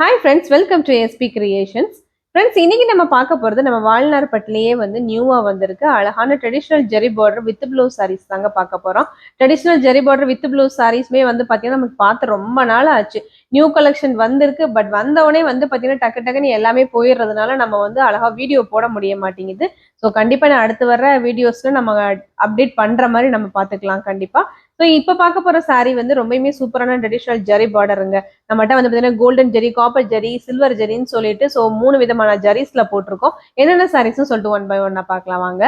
Hi friends welcome to SP creations friends இன்னைக்கு நம்ம பார்க்க போகிறது நம்ம வாழ்நார்பட்டிலேயே வந்து நியூவாக வந்திருக்கு. அழகான traditional zari border with blue sarees தாங்க பார்க்க போகிறோம் traditional zari border with blue சாரீஸ்மே வந்து பார்த்தீங்கன்னா நமக்கு பார்த்து ரொம்ப நாள் ஆச்சு. நியூ கலெக்ஷன் வந்திருக்கு பட் வந்தவொடனே வந்து பார்த்தீங்கன்னா டக்கு டக்குன்னு எல்லாமே போயிடுறதுனால நம்ம வந்து அழகாக வீடியோ போட முடிய மாட்டேங்குது. ஸோ கண்டிப்பாக நான் அடுத்து வர வீடியோஸில் நம்ம அப்டேட் பண்ணுற மாதிரி நம்ம பார்த்துக்கலாம் கண்டிப்பாக ஸோ இப்போ பார்க்க போகிற சாரீ வந்து ரொம்பவுமே சூப்பரான ட்ரெடிஷ்னல் ஜெரி பார்டருங்க நம்மகிட்ட வந்து பார்த்தீங்கன்னா golden zari copper zari silver ஜெரின்னு சொல்லிட்டு ஸோ மூணு விதமான ஜெரிஸ்ல போட்டிருக்கோம். என்னென்ன சாரீஸ்னு சொல்லிட்டு ஒன் பை ஒன்னா பார்க்கலாம் வாங்க.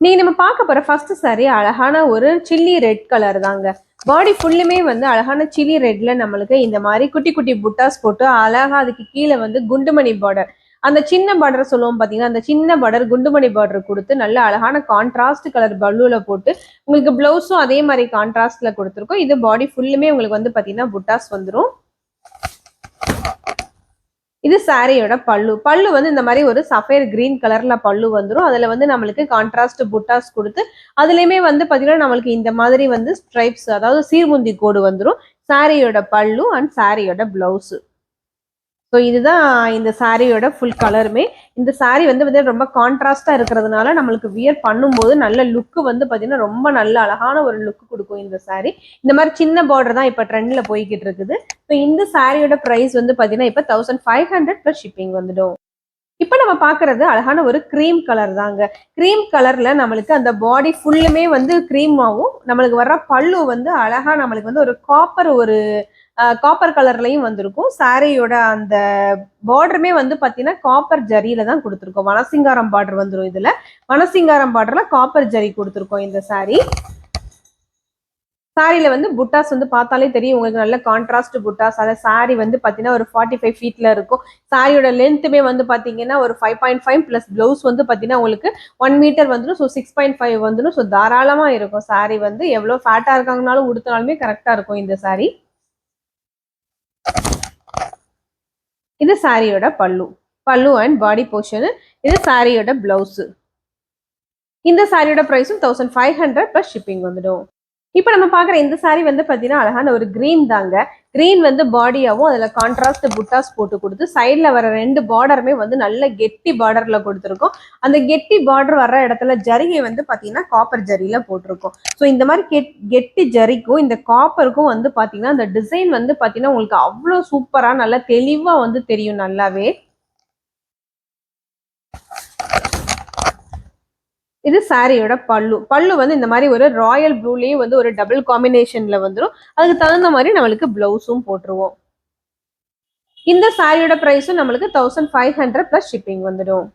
நீங்க நம்ம பார்க்க போற ஃபர்ஸ்ட் சாரீ அழகான ஒரு சில்லி ரெட் கலர் தாங்க. பாடி ஃபுல்லுமே வந்து அழகான சில்லி ரெட்ல நம்மளுக்கு இந்த மாதிரி குட்டி குட்டி புட்டாஸ் போட்டு அழகா அதுக்கு கீழே வந்து குண்டுமணி பார்டர் அந்த சின்ன பார்டர் சொல்லுவோம் பார்த்தீங்கன்னா அந்த சின்ன பார்டர் குண்டுமணி பார்டர் கொடுத்து நல்ல அழகான கான்ட்ராஸ்ட் கலர் பல்லூவில் போட்டு உங்களுக்கு பிளவுஸும் அதே மாதிரி கான்ட்ராஸ்ட்ல கொடுத்துருக்கோம். இது பாடி ஃபுல்லுமே உங்களுக்கு வந்து பார்த்தீங்கன்னா புட்டாஸ் வந்துடும் இது சாரியோட பல்லு. பல்லு வந்து இந்த மாதிரி ஒரு சஃபேர் கிரீன் கலர்ல பல்லு வந்துடும் அதுல வந்து நம்மளுக்கு கான்ட்ராஸ்ட் புட்டாஸ் கொடுத்து அதுலயுமே வந்து பாத்தீங்கன்னா நம்மளுக்கு இந்த மாதிரி வந்து ஸ்ட்ரைப்ஸ் அதாவது சீர்முந்தி கோடு வந்துடும் சாரியோட பல்லு அண்ட் சாரியோட பிளவுஸ் ஸோ இதுதான் இந்த சாரியோட ஃபுல் கலருமே இந்த சாரி வந்து வந்து ரொம்ப கான்ட்ராஸ்டாக இருக்கிறதுனால நம்மளுக்கு வியர் பண்ணும்போது நல்ல லுக்கு வந்து பார்த்தீங்கன்னா ரொம்ப நல்ல அழகான ஒரு லுக் கொடுக்கும் இந்த சாரி இந்த மாதிரி சின்ன பார்டர் தான் இப்போ ட்ரெண்டில் போய்கிட்டு இருக்குது. ஸோ இந்த சாரியோட ப்ரைஸ் வந்து பார்த்தீங்கன்னா இப்போ thousand five hundred plus shipping வந்துடும். இப்போ நம்ம பார்க்கறது அழகான ஒரு க்ரீம் கலர் தாங்க. க்ரீம் கலர்ல நம்மளுக்கு அந்த பாடி ஃபுல்லுமே வந்து க்ரீமாகவும் நம்மளுக்கு வர்ற பல்லு வந்து அழகா நம்மளுக்கு வந்து ஒரு காப்பர் ஒரு காப்பர் கலர்லையும் வந்திருக்கும். சாரியோட அந்த பார்டருமே வந்து பார்த்தீங்கன்னா காப்பர் ஜரியில தான் கொடுத்துருக்கோம். வனசிங்காரம் பார்டர் வந்துடும் இதுல. வனசிங்காரம் பார்டர்ல காப்பர் ஜரி கொடுத்துருக்கோம் இந்த சாரி சாரியில வந்து புட்டாஸ் வந்து பார்த்தாலே தெரியும். உங்களுக்கு நல்ல கான்ட்ராஸ்ட் புட்டாஸ். அதாவது சாரி வந்து பார்த்தீங்கன்னா ஒரு ஃபார்ட்டி ஃபைவ் ஃபீட்ல இருக்கும். சாரியோட லென்த்துமே வந்து பார்த்தீங்கன்னா ஒரு five point five plus blouse வந்து பார்த்தீங்கன்னா உங்களுக்கு ஒன் மீட்டர் வந்துடும் ஸோ சிக்ஸ் பாயிண்ட் ஃபைவ் வந்துடும் ஸோ தாராளமாக இருக்கும். சாரி வந்து எவ்வளோ ஃபேட்டாக இருக்காங்கனாலும் உடுத்தினாலுமே கரெக்டாக இருக்கும் இந்த சாரி இது சாரியோட பல்லு. பல்லு அண்ட் பாடி போர்ஷனு இது சாரியோட பிளவுஸு இந்த சாரியோட ப்ரைஸும் thousand five hundred plus shipping வந்துடும். இப்போ நம்ம பார்க்குற இந்த சாரி வந்து பார்த்தீங்கன்னா அழகான ஒரு க்ரீன் தாங்க. க்ரீன் வந்து பாடியாகவும் அதில் கான்ட்ராஸ்ட் புட்டாஸ் போட்டு கொடுத்து சைடில் வர ரெண்டு பார்டருமே வந்து நல்ல கெட்டி பார்டரில் கொடுத்துருக்கோம். அந்த கெட்டி பார்டர் வர்ற இடத்துல ஜரிகை வந்து பார்த்தீங்கன்னா காப்பர் ஜரியில் போட்டிருக்கோம். ஸோ இந்த மாதிரி கெட் கெட்டி ஜரிக்கும் இந்த காப்பருக்கும் வந்து பார்த்தீங்கன்னா அந்த டிசைன் வந்து பார்த்தீங்கன்னா உங்களுக்கு அவ்வளோ சூப்பராக நல்லா தெளிவாக வந்து தெரியும் நல்லாவே. இது சாரியோட பல்லு. பல்லு வந்து இந்த மாதிரி ஒரு ராயல் ப்ளூலேயும் வந்து ஒரு டபுள் காம்பினேஷன்ல வந்துடும் அதுக்கு தகுந்த மாதிரி நம்மளுக்கு பிளவுஸும் போட்டுருவோம். இந்த சாரியோட ப்ரைஸும் நம்மளுக்கு thousand five hundred plus shipping வந்துடும்.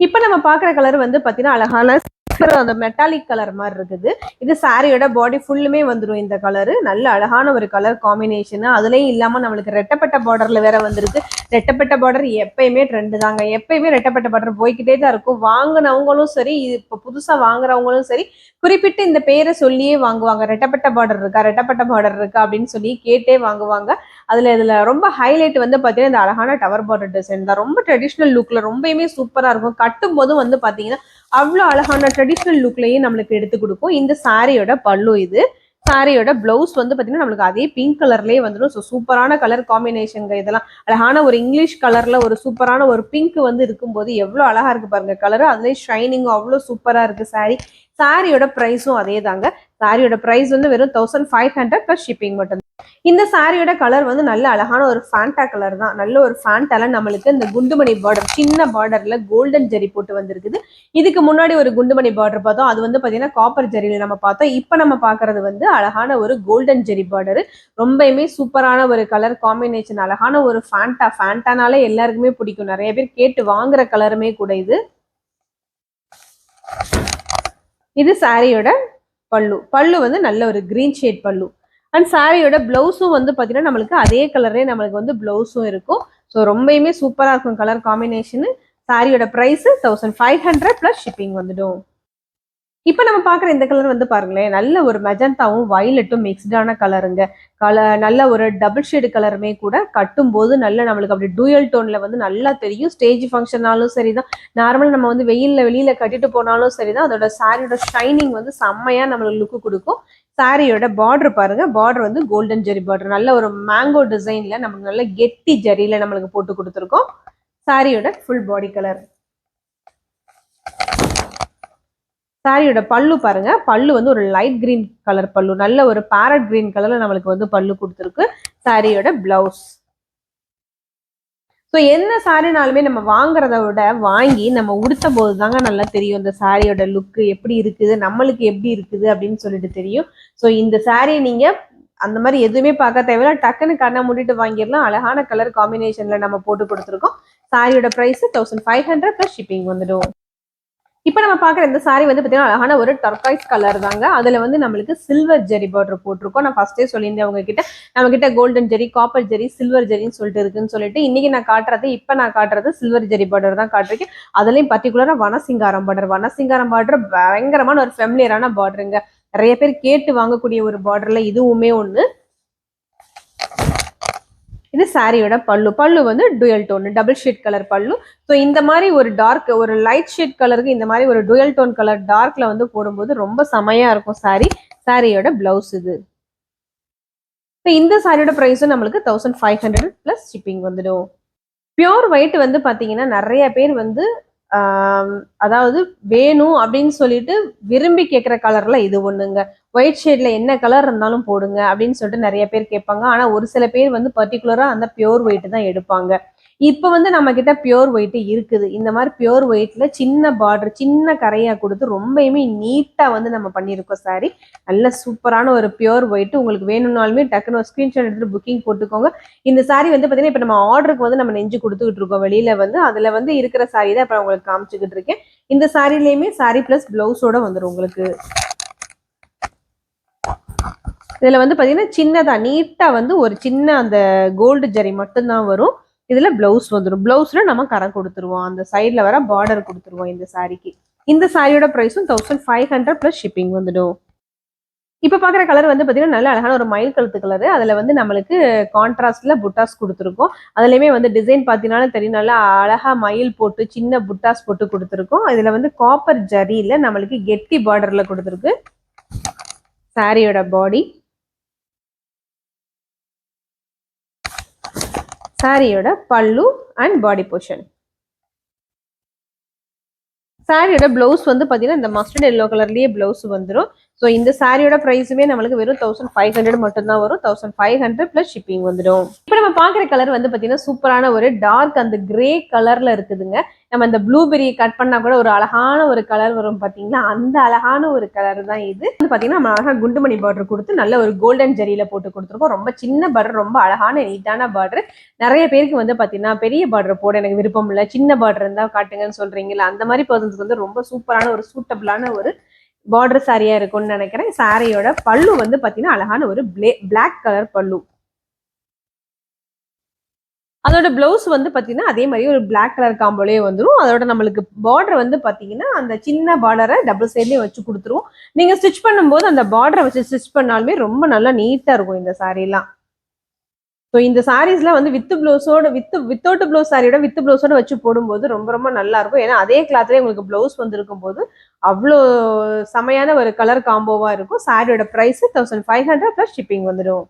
இப்போ நம்ம பார்க்குற கலர் வந்து பார்த்தீங்கன்னா அழகான அந்த மெட்டாலிக் கலர் மாதிரி இருக்குது. இது சாரியோட பாடி ஃபுல்லுமே வந்துடும் இந்த கலரு நல்ல அழகான ஒரு கலர் காம்பினேஷனு அதுலேயும் இல்லாமல் நம்மளுக்கு ரெட்டப்பட்ட பார்டரில் வேற வந்திருக்கு. ரெட்டப்பட்ட பார்டர் எப்பயுமே ட்ரெண்டு தாங்க. எப்பயுமே ரெட்டப்பட்ட பார்டர் போய்கிட்டே தான் இருக்கும். வாங்கினவங்களும் சரி இப்போ புதுசாக வாங்குறவங்களும் சரி குறிப்பிட்டு இந்த பேரை சொல்லியே வாங்குவாங்க. ரெட்டப்பட்ட பார்டர் இருக்கா ரெட்டப்பட்ட பார்டர் இருக்கா அப்படின்னு சொல்லி கேட்டே வாங்குவாங்க. அதில் இதில் ரொம்ப ஹைலைட் வந்து பார்த்தீங்கன்னா இந்த அழகான டவர் பார்டர் டிசைன் தான். ரொம்ப ட்ரெடிஷ்னல் லுக்கில் ரொம்பயுமே சூப்பராக இருக்கும். கட்டும் போதும் வந்து பார்த்தீங்கன்னா அவ்வளோ அழகான ட்ரெடிஷ்னல் லுக்லேயே நம்மளுக்கு எடுத்து கொடுக்கும். இந்த சாரியோட பல்லு இது. சாரியோட பிளவுஸ் வந்து பார்த்தீங்கன்னா நம்மளுக்கு அதே பிங்க் கலர்லேயே வந்துடும். ஸோ சூப்பரான கலர் காம்பினேஷனுங்க இதெல்லாம். அழகான ஒரு இங்கிலீஷ் கலர்ல ஒரு சூப்பரான ஒரு பிங்க் வந்து இருக்கும்போது எவ்வளோ அழகா இருக்கு பாருங்க. கலர் அதுலேயே ஷைனிங்கும் அவ்வளோ சூப்பராக இருக்கு சாரி சாரியோட ப்ரைஸும் அதே தாங்க சாரியோட ப்ரைஸ் வந்து வெறும் thousand five hundred plus shipping மட்டும் இந்த சாரியோட கலர் வந்து நல்ல அழகான ஒரு ஃபேண்டா கலர் தான். நல்ல ஒரு ஃபேண்டால நம்மளுக்கு இந்த குண்டுமணி பார்டர் சின்ன பார்டர்ல கோல்டன் ஜெரி போட்டு வந்திருக்குது. இதுக்கு முன்னாடி ஒரு குண்டுமணி பார்டர் பார்த்தோம். அது வந்து பார்த்தீங்கன்னா காப்பர் ஜெரியில நம்ம பார்த்தோம். இப்போ நம்ம பார்க்கறது வந்து அழகான ஒரு கோல்டன் ஜெரி பார்டர் ரொம்பவுமே சூப்பரான ஒரு கலர் காம்பினேஷன் அழகான ஒரு ஃபேண்டா ஃபேண்டானாலே எல்லாருக்குமே பிடிக்கும். நிறைய பேர் கேட்டு வாங்குற கலருமே கூட இது. இது சாரியோட பல்லு. பல்லு வந்து நல்ல ஒரு கிரீன் ஷேட் பல்லு. அண்ட் சாரியோட ப்ளவுஸும் வந்து பார்த்தீங்கன்னா நம்மளுக்கு அதே கலரே நம்மளுக்கு வந்து ப்ளவுஸும் இருக்கும். ஸோ ரொம்பயுமே சூப்பராக இருக்கும் கலர் காம்பினேஷனு சாரியோட price thousand five hundred plus shipping வந்துடும். இப்போ நம்ம பார்க்குற இந்த கலர் வந்து பாருங்களேன் நல்ல ஒரு மெஜந்தாவும் வயலட்டும் மிக்ஸ்டான கலருங்க கலர் நல்ல ஒரு டபுள் ஷேடு கலருமே கூட கட்டும் போது நல்ல நம்மளுக்கு அப்படி டூயல் டோன்ல வந்து நல்லா தெரியும். ஸ்டேஜ் ஃபங்க்ஷனாலும் சரிதான். நார்மலாக நம்ம வந்து வெயில்ல வெளியில கட்டிட்டு போனாலும் சரிதான். அதோட சாரியோட ஷைனிங் வந்து செம்மையா நம்மளுக்கு லுக்கு கொடுக்கும். சாரியோட பார்டர் பாருங்க. பார்டர் வந்து கோல்டன் ஜெரி பார்டர் நல்ல ஒரு மேங்கோ டிசைன்ல நமக்கு நல்ல கெட்டி ஜரியில நம்மளுக்கு போட்டு கொடுத்துருக்கோம். சாரியோட ஃபுல் பாடி கலர் சாரியோட பல்லு பாருங்க. பல்லு வந்து ஒரு லைட் கிரீன் கலர் பல்லு. நல்ல ஒரு பேரட் கிரீன் கலர்ல நம்மளுக்கு வந்து பல்லு கொடுத்துருக்கு. சாரியோட பிளவுஸ் ஸோ என்ன சாரினாலுமே நம்ம வாங்குறத விட வாங்கி நம்ம உடுத்த போது தாங்க நல்லா தெரியும். இந்த சாரியோட லுக்கு எப்படி இருக்குது நம்மளுக்கு எப்படி இருக்குது அப்படின்னு சொல்லிட்டு தெரியும். ஸோ இந்த சாரியை நீங்க அந்த மாதிரி எதுவுமே பார்க்க தேவையில்ல. டக்குன்னு கண்ணை மூடிட்டு வாங்கிடலாம். அழகான கலர் காம்பினேஷன்ல நம்ம போட்டு கொடுத்துருக்கோம். சாரியோட price thousand five hundred plus shipping வந்துடும். இப்போ நம்ம பார்க்குற இந்த சாரி வந்து பார்த்தீங்கன்னா அழகான ஒரு டர்காய்ஸ் கலர் தாங்க. அதில் வந்து நம்மளுக்கு சில்வர் ஜெரி பார்டர் போட்டிருக்கோம். நான் ஃபஸ்ட்டே சொல்லியிருந்தேன் அவங்க கிட்ட நம்ம கிட்ட golden zari copper zari silver ஜெரின்னு சொல்லிட்டு இருக்குன்னு சொல்லிட்டு இன்னைக்கு நான் காட்டுறது இப்போ நான் காட்டுறது சில்வர் ஜெரி பார்டர் தான் காட்டுறேன் அதுலேயும் பர்டிகுலராக வனசிங்காரம் பார்டர் வனசிங்காரம் பார்டர் பயங்கரமான ஒரு ஃபெமிலியரான பார்டருங்க நிறைய பேர் கேட்டு வாங்கக்கூடிய ஒரு பார்டரில் இதுவுமே ஒன்று இது சாரியோட பல்லு. பல்லு வந்து dual tone double shade colour pallu. So இந்த மாதிரி ஒரு டார்க் ஒரு லைட் ஷேட் கலருக்கு இந்த மாதிரி ஒரு டுயல் டோன் கலர் டார்க்ல வந்து போடும்போது ரொம்ப செமையா இருக்கும் சாரி சாரியோட பிளவுஸ் இது. இப்போ இந்த சாரியோட ப்ரைஸும் நம்மளுக்கு thousand five hundred plus shipping வந்துடும். பியோர் ஒயிட் வந்து பார்த்தீங்கன்னா நிறைய பேர் வந்து அதாவது வேணும் அப்படின்னு சொல்லிட்டு விரும்பி கேட்குற கலரில் இது ஒன்றுங்க ஒயிட் ஷேட்ல என்ன கலர் இருந்தாலும் போடுங்க அப்படின்னு சொல்லிட்டு நிறைய பேர் கேட்பாங்க. ஆனால் ஒரு சில பேர் வந்து பர்டிகுலராக அந்த பியோர் ஒயிட் தான் எடுப்பாங்க. இப்போ வந்து நம்ம கிட்ட பியோர் ஒயிட் இருக்குது. இந்த மாதிரி பியோர் ஒயிட்ல சின்ன பார்டர் சின்ன கரையா கொடுத்து ரொம்பயுமே நீட்டா வந்து நம்ம பண்ணியிருக்கோம் சாரி நல்ல சூப்பரான ஒரு பியோர் ஒயிட் உங்களுக்கு வேணும்னாலுமே டக்குன்னு ஒரு ஸ்கிரீன்ஷாட் எடுத்துட்டு புக்கிங் போட்டுக்கோங்க. இந்த சாரி வந்து பார்த்தீங்கன்னா இப்போ நம்ம ஆர்டருக்கு வந்து நம்ம நெஞ்சு கொடுத்துக்கிட்டு இருக்கோம். வெளியில வந்து அதுல வந்து இருக்கிற சாரி தான் இப்போ உங்களுக்கு காமிச்சுக்கிட்டு இருக்கேன். இந்த சாரிலையுமே சாரி பிளஸ் பிளவுஸோட வந்துடும் உங்களுக்கு. இதுல வந்து பாத்தீங்கன்னா சின்னதா நீட்டா வந்து ஒரு சின்ன அந்த கோல்டு ஜரி மட்டும்தான் வரும். இதில் ப்ளவுஸ் வந்துடும் ப்ளவுஸில் நம்ம கரை கொடுத்துருவோம். அந்த சைடில் வர பார்டர் கொடுத்துருவோம் இந்த சாரிக்கு இந்த சாரியோட ப்ரைஸும் thousand five hundred plus shipping வந்துடும். இப்போ பார்க்குற கலர் வந்து பார்த்தீங்கன்னா நல்ல அழகான ஒரு மயில் கழுத்து கலர் அதில் வந்து நம்மளுக்கு கான்ட்ராஸ்டில் புட்டாஸ் கொடுத்துருக்கோம். அதுலேயுமே வந்து டிசைன் பார்த்தீங்கன்னா தெரியும் நல்லா அழகா மயில் போட்டு சின்ன புட்டாஸ் போட்டு கொடுத்துருக்கோம். இதில் வந்து காப்பர் ஜரியில் நம்மளுக்கு கெட்டி பார்டரில் கொடுத்துருக்கு. சாரியோட பாடி சாரியோட பல்லு அண்ட் பாடி போர்ஷன் சாரியோட பிளவுஸ் வந்து பார்த்தீங்கன்னா இந்த மஸ்டர்ட் எல்லோ கலர்லயே பிளவுஸ் வந்துடும் ஸோ இந்த சாரியோட ப்ரைஸுமே நம்மளுக்கு வெறும் தௌசண்ட் ஃபைவ் ஹண்ட்ரட் மட்டும்தான் வரும். Thousand five hundred plus shipping வந்துடும். இப்போ நம்ம பார்க்குற கலர் வந்து பார்த்தீங்கன்னா சூப்பரான ஒரு டார்க் அந்த கிரே கலரில் இருக்குதுங்க. நம்ம இந்த ப்ளூபெரியை கட் பண்ணால் கூட ஒரு அழகான ஒரு கலர் வரும் பார்த்தீங்களா அந்த அழகான ஒரு கலர் தான் இது. வந்து பார்த்தீங்கன்னா நம்ம அழகாக குண்டுமணி பார்டர் கொடுத்து நல்ல ஒரு கோல்டன் ஜரியில் போட்டு கொடுத்துருக்கோம். ரொம்ப சின்ன பார்டர் ரொம்ப அழகான நீட்டான பார்டர் நிறைய பேருக்கு வந்து பார்த்தீங்கன்னா பெரிய பார்டர் போட எனக்கு விருப்பம் இல்லை. சின்ன பார்டர் இருந்தால் காட்டுங்கன்னு சொல்கிறீங்களா அந்த மாதிரி பர்சன்ஸ்க்கு வந்து ரொம்ப சூப்பரான ஒரு சூட்டபிளான ஒரு பார்டர் சாரியா இருக்கும்னு நினைக்கிறேன். சாரியோட பல்லு வந்து பார்த்தீங்கன்னா அழகான ஒரு பிளே பிளாக் கலர் பல்லு. அதோட பிளவுஸ் வந்து பார்த்தீங்கன்னா அதே மாதிரி ஒரு பிளாக் கலர் காம்போலேயே வந்துடும் அதோட நம்மளுக்கு பார்டர் வந்து பார்த்தீங்கன்னா அந்த சின்ன பார்டரை டபுள் சைட்லேயும் வச்சு கொடுத்துருவோம் நீங்கள் ஸ்டிச் பண்ணும்போது அந்த பார்டரை வச்சு ஸ்டிச் பண்ணாலுமே ரொம்ப நல்லா நீட்டாக இருக்கும் இந்த சாரீலாம் ஸோ இந்த சாரீஸ்லாம் வந்து வித்து ப்ளவுஸோட வித்து வித்தவுட் ப்ளவுஸ் சாரியோட வித்து ப்ளவுஸோட வச்சு போடும்போது ரொம்ப ரொம்ப நல்லா இருக்கும் ஏன்னா அதே கிளாத்லேயே உங்களுக்கு ப்ளவுஸ் வந்திருக்கும் போது அவ்வளோ செமையான ஒரு கலர் காம்போவாக இருக்கும். சாரியோட price thousand five hundred plus shipping வந்துடும்.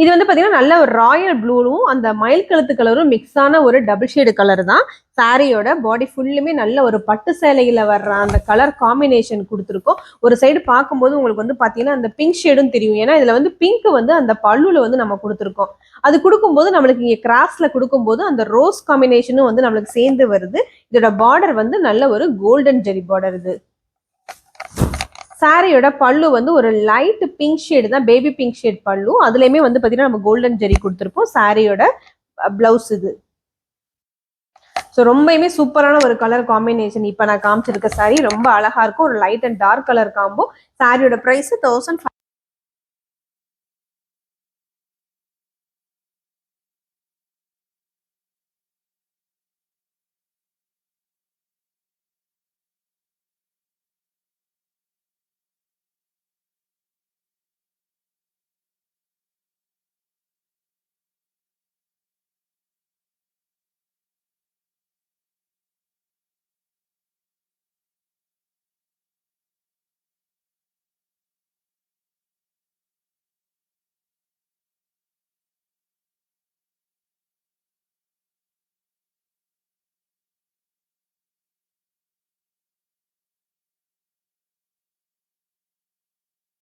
இது வந்து பார்த்தீங்கன்னா நல்ல ஒரு ராயல் ப்ளூவும் அந்த மயில் கழுத்து கலரும் மிக்ஸ் ஆன ஒரு டபுள் ஷேடு கலர் தான். சாரியோட பாடி ஃபுல்லுமே நல்ல ஒரு பட்டு சேலையில் வர்ற அந்த கலர் காம்பினேஷன் கொடுத்துருக்கோம். ஒரு சைடு பார்க்கும்போது உங்களுக்கு வந்து பார்த்தீங்கன்னா அந்த பிங்க் ஷேடும் தெரியும். ஏன்னா இதுல வந்து பிங்க் வந்து அந்த பல்லுல வந்து நம்ம கொடுத்துருக்கோம். அது கொடுக்கும்போது நம்மளுக்கு இங்கே கிராஸ்ல கொடுக்கும்போது அந்த ரோஸ் காம்பினேஷனும் வந்து நம்மளுக்கு சேர்ந்து வருது. இதோட பார்டர் வந்து நல்ல ஒரு கோல்டன் ஜெரி பார்டர் இது. சாரியோட பல்லு வந்து ஒரு லைட் பிங்க் ஷேடு தான் பேபி பிங்க் ஷேட் பல்லு. அதுலயுமே வந்து பார்த்தீங்கன்னா நம்ம கோல்டன் ஜெரி கொடுத்துருப்போம். சாரியோட பிளவுஸ் இது. ஸோ ரொம்பயுமே சூப்பரான ஒரு கலர் காம்பினேஷன் இப்போ நான் காமிச்சிருக்க சாரி ரொம்ப அழகா இருக்கும். ஒரு light and dark colour combo சாரியோட ப்ரைஸ் தௌசண்ட்